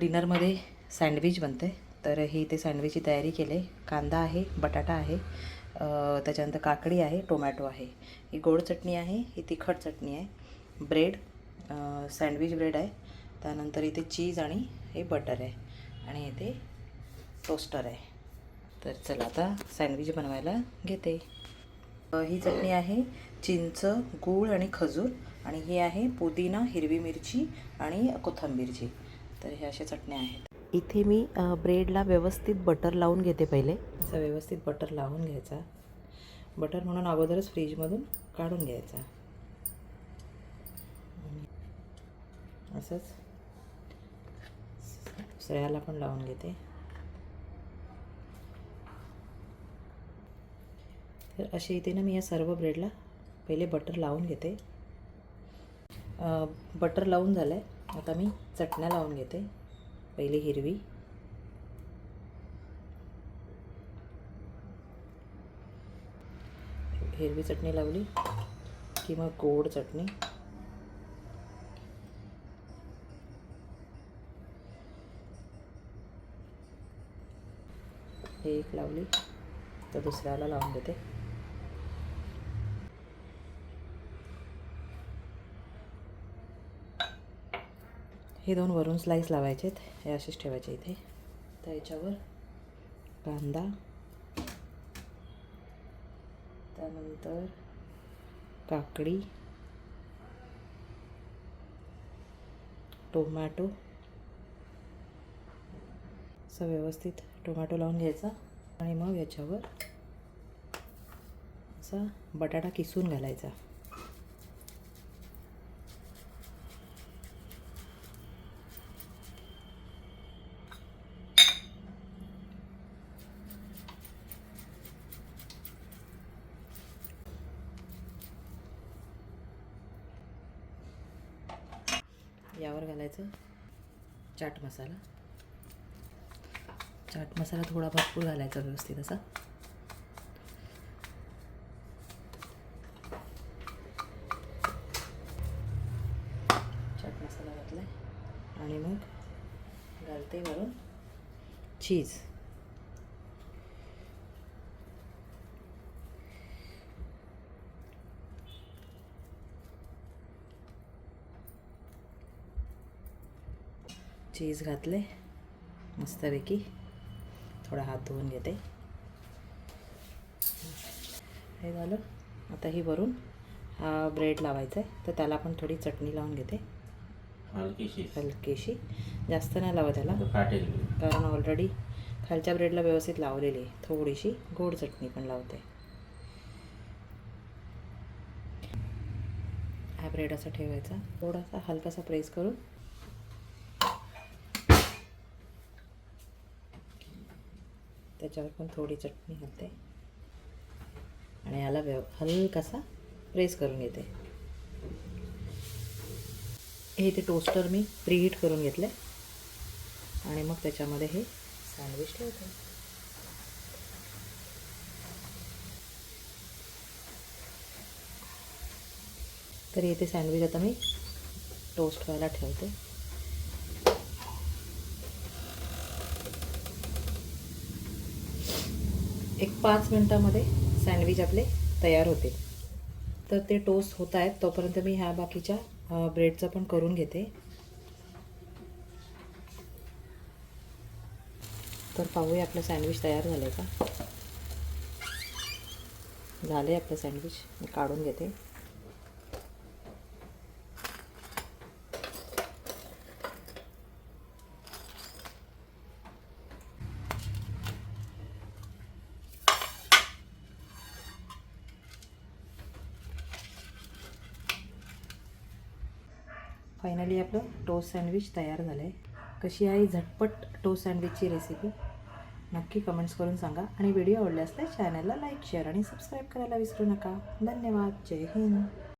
डिनरमध्ये sandwich बनते तर ही ते सँडविचची तयारी केली आहे. कांदा आहे बटाटा आहे त्याच्यानंतर काकडी आहे टोमॅटो आहे. ही गोड चटणी आहे ही तिखट चटणी आहे. ब्रेड सँडविच ब्रेड आहे. त्यानंतर इथे चीज आणि हे बटर आहे. आणि इथे टोस्टर आहे. तर चला आता सँडविच बनवायला घेते. ही चटणी आहे चिंच गूळ आणि खजूर. आणि ही आहे पुदिना हिरवी मिरची आणि कोथिंबीरची. तर ह्या अशा चटण्या आहेत. इथे मी ब्रेडला व्यवस्थित बटर लावून घेते पहिले. असं व्यवस्थित बटर लावून घ्यायचा. बटर म्हणून अगोदरच फ्रीजमधून काढून घ्यायचा. असंच दुसऱ्याला पण लावून घेते. तर अशी इथे ना मी या सर्व ब्रेडला पहिले बटर लावून घेते. बटर लावून झालं आहे आता मी चटण्या लावून घेते. पहिली हिरवी. हिरवी चटणी लावली की मग गोड चटणी. हे एक लावली तर दुसऱ्याला लावून देते. हे दोन वरून स्लाईस लावायचे आहेत. हे असेच ठेवायचे इथे. तर याच्यावर कांदा त्यानंतर काकडी टोमॅटो. असं व्यवस्थित टोमॅटो लावून घ्यायचा. आणि मग याच्यावर असा बटाटा किसून घालायचा. यावर घालायचं चाट मसाला. चाट मसाला थोडा भरपूर घालायचा व्यवस्थित असा. चाट मसाला घातला आणि मग घालते वरून चीज चीज घातले मस्तपैकी. थोडा हात धुवून घेते. हे झालं. आता ही वरून हा ब्रेड लावायचा आहे तर त्याला पण थोडी चटणी लावून घेते. हलकीशी. हलकीशी. जास्त नाही लावा त्याला. कारण ऑलरेडी खालच्या ब्रेडला व्यवस्थित लावलेली आहे. थोडीशी गोड चटणी पण लावते. हा ब्रेड असा ठेवायचा. थोडासा हलकासा प्रेस करून त्याच्यावर पण थोडी चटणी घालते. आणि याला व्यव हलकासा प्रेस करून घेते. हे ते टोस्टर मी प्रीहीट करून घेतले आणि मग त्याच्यामध्ये हे सँडविच ठेवते. तर इथे सँडविच आता मी टोस्ट व्हायला ठेवते. एक पाच मिनटामध्ये सँडविच आपले तयार होते. तर ते टोस्ट होत आहेत तोपर्यंत मी ह्या बाकीच्या ब्रेडचं पण करून घेते. तर पाहूया आपलं सँडविच तयार झालं आहे का? झाले आपलं सँडविच मी काढून घेते. फायनली आपलं टोस्ट सँडविच तयार झालं आहे कशी आहे झटपट टोस्ट सँडविचची रेसिपी नक्की कमेंट्स करून सांगा. आणि व्हिडिओ आवडल्यास तर चॅनलला लाईक शेअर आणि सबस्क्राईब करायला विसरू नका. धन्यवाद. जय हिंद.